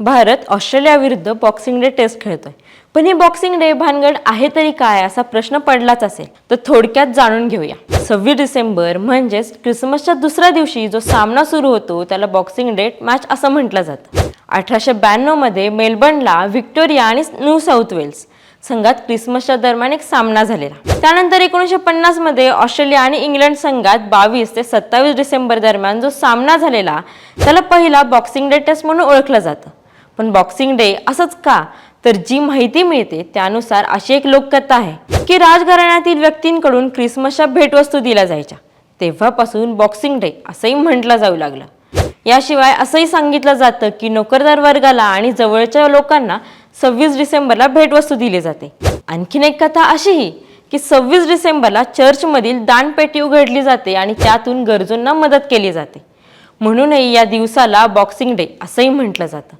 भारत ऑस्ट्रेलियाविरुद्ध boxing day test खेळतोय. पण ही बॉक्सिंग डे भानगड आहे तरी काय असा प्रश्न पडलाच असेल तर थोडक्यात जाणून घेऊया. सव्वीस डिसेंबर म्हणजेच क्रिसमसच्या दुसऱ्या दिवशी जो सामना सुरू होतो त्याला बॉक्सिंग डे मॅच असं म्हटलं जातं. अठराशे ब्याण्णवमध्ये मेलबर्नला व्हिक्टोरिया आणि न्यू साऊथ वेल्स संघात क्रिसमसच्या दरम्यान एक सामना झालेला. त्यानंतर एकोणीसशे पन्नासमध्ये ऑस्ट्रेलिया आणि इंग्लंड संघात बावीस ते सत्तावीस डिसेंबर दरम्यान जो सामना झालेला त्याला पहिला बॉक्सिंग डे टेस्ट म्हणून ओळखलं जातं. पण बॉक्सिंग डे असंच का? तर जी माहिती मिळते त्यानुसार अशी एक लोककथा आहे की राजघराण्यातील व्यक्तींकडून क्रिसमसच्या भेटवस्तू दिल्या जायच्या. तेव्हापासून बॉक्सिंग डे असंही म्हटलं जाऊ लागलं. याशिवाय असंही सांगितलं जातं की नोकरदार वर्गाला आणि जवळच्या लोकांना सव्वीस डिसेंबरला भेटवस्तू दिली जाते. आणखीन एक कथा अशीही की सव्वीस डिसेंबरला चर्चमधील दानपेटी उघडली जाते आणि त्यातून गरजूंना मदत केली जाते. म्हणूनही या दिवसाला बॉक्सिंग डे असंही म्हटलं जातं.